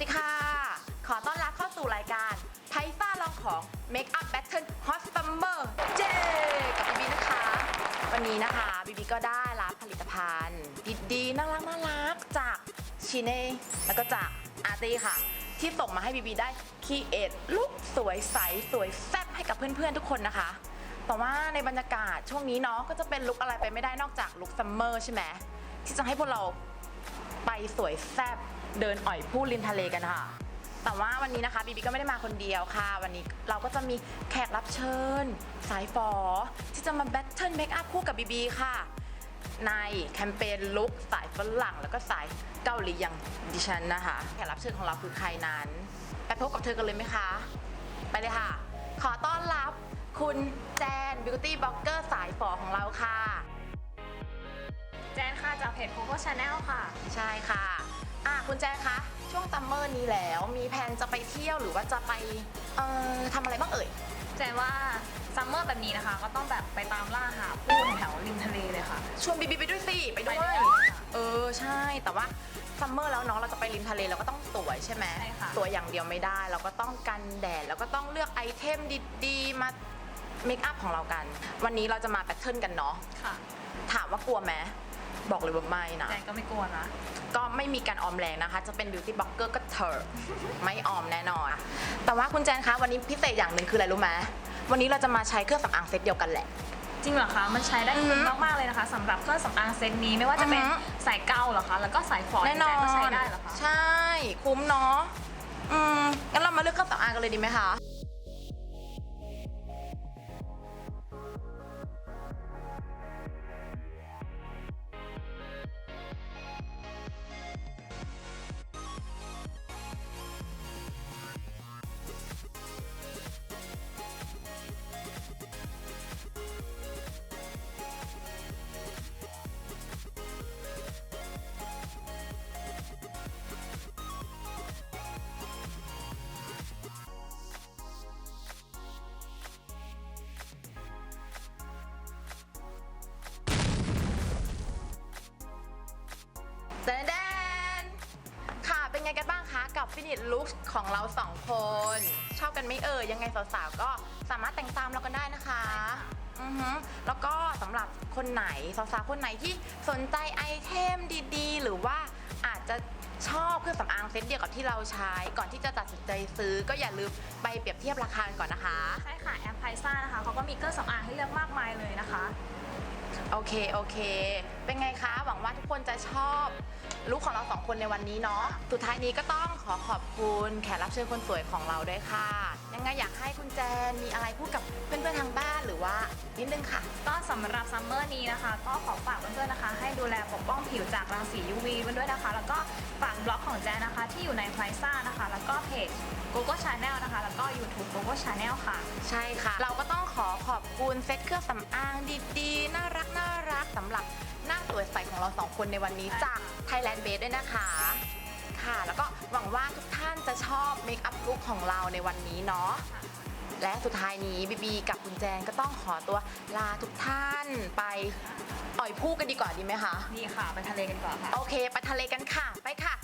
วัสดีค่ะ ขอต้อนรับเข้าสู่รายการไพซ่าลองของ Make Up Battle Hot Summer เจกับบีบีนะคะ วันนี้นะคะบีบีก็ได้รับผลิตภัณฑ์ดีๆน่ารักน่ารักจากชิเน่แล้วก็จากอาร์ตี้ค่ะ ที่ส่งมาให้บีบีได้คีเอทลุคสวยใส สวยแซ่บให้กับเพื่อนๆทุกคนนะคะ แต่ว่าในบรรยากาศช่วงนี้เนาะก็จะเป็นลุคอะไรไปไม่ได้นอกจากลุคซัมเมอร์ใช่ไหมที่จะให้พวกเราไปสวยแซ่บ เดินอ่อยผู้ริมทะเลกันค่ะ แต่ว่าวันนี้นะคะบีบีก็ไม่ได้มาคนเดียวค่ะ วันนี้เราก็จะมีแขกรับเชิญ สายฝอ ที่จะมาแบทเทิลเมคอัพคู่กับบีบีค่ะ ในแคมเปญลุคสายฝรั่งแล้วก็สายเกาหลีอย่างดิฉันนะคะ แขกรับเชิญของเราคือใครนั้น ไปพบกับเธอกันเลยไหมคะ ไปเลยค่ะ ขอต้อนรับคุณแจนบิวตี้บล็อกเกอร์สายฝอของเราค่ะ แจนค่ะจากเพจ Coco Channel ค่ะ ใช่ค่ะ อะคุณแจ๊คคะช่วงซัมเมอร์นี้แล้วมีแผนจะไปเที่ยวหรือว่าจะไปเอ่อทำอะไรบ้างเอ่ย แจนว่า ซัมเมอร์แบบนี้นะคะ ก็ต้องแบบไปตามล่าหาผู้แถวริมทะเลเลยค่ะ ชวนบีบีไปด้วยสิไปด้วไปด้วยย ค่ะเออใช่แต่ว่าซัมเมอร์แล้วเนาะเราจะไปริมทะเลเราก็ต้องสวยใช่ไหมใช่ค่ะ สวยอย่างเดียวไม่ได้ เราก็ต้องกันแดดแล้วก็ต้องเลือกไอเทมดีๆมาเมคอัพของเรากัน วันนี้เราจะมาแพทเทิร์นกันเนาะค่ะ ถามว่ากลัวไหม บอกเลยว่าไม่นะ แจนก็ไม่กลัวนะ ก็ไม่มีการออมแรงนะคะ จะเป็นบิวตี้บล็อกเกอร์ก็เถอะ ไม่ออมแน่นอน แต่ว่าคุณแจนคะวันนี้พิเศษอย่างหนึ่งคืออะไรรู้ไหมวันนี้เราจะมาใช้เครื่องสำอางเซตเดียวกันแหละ จริงเหรอคะ มันใช้ได้อือฮึคุ้มมากๆเลยนะคะสำหรับเครื่องสำอางเซตนี้ไม่ว่าจะเป็นอือฮึ สายเกาเหรอคะ แล้วก็สายฝอยแน่นอแจก็ใช้นได้เหรอคะ ใช่ คุ้มเนาะ อืม งั้นเรามาเลือกเครื่องสำอางกันเลยดีไหมคะ แดนแดนค่ะเป็นไงกันบ้างคะกับฟินิชลุคของเราสองคน ชอบกันไหม่เอ่ยยังไงสาวๆก็สามารถแต่งตามเรากันได้นะคะอือฮึแล้วก็สำหรับคนไหนสาวๆคนไหนที่สนใจไอเทมดีๆ หรือว่าอาจจะชอบเครื่องสำอางเซตเดียวกับที่เราใช้ ก่อนที่จะตัดสินใจซื้อ ก็อย่าลืมไปเปรียบเทียบราคากันก่อนนะคะ ใช่ค่ะแอปไพซ่านะคะเขาก็มีเครื่องสำอางให้เลือกมากมายเลยนะคะ โอเค โอเค เป็นไงคะ หวังว่าทุกคนจะชอบ ลุคของเราสองคนในวันนี้เนาะสุดท้ายนี้ก็ต้องขอขอบคุณแขกรับเชิญคนสวยของเราด้วยค่ะ ยังไงอยากให้คุณแจนมีอะไรพูดกับเพื่อนๆทางบ้านหรือว่านิดนึงค่ะ ก็สำหรับซัมเมอร์นี้นะคะ ก็ขอฝากเพื่อนๆนะคะ ให้ดูแลปกป้องผิวจากรังสี UV ไว้ด้วยนะคะ แล้วก็ฝากบล็อกของแจนนะคะ ที่อยู่ในไพซ่านะคะ แล้วก็เพจ Google Channel นะคะ แล้วก็ YouTube Google Channel ค่ะ ใช่ค่ะ เราก็ต้องข อขอบคุณเซ็ตเครื่องสำอางดีๆ น่ารักน่ารักสำหรับหน้าสวยใสของเราสองคนในวันนี้จาก Thailand Base ด้วยนะคะ ค่ะ แล้วก็หวังว่าทุกท่านจะชอบเมคอัพลุคของเราในวันนี้เนาะและสุดท้ายนี้บีบีกับคุณแจนก็ต้องขอตัวลาทุกท่านไปอ่อยผู้กันดีกว่าดีไหมคะ นี่ค่ะ ไปทะเลกันดีกว่อนค่ะ โอเค ไปทะเลกันค่ะ ไปค่ะ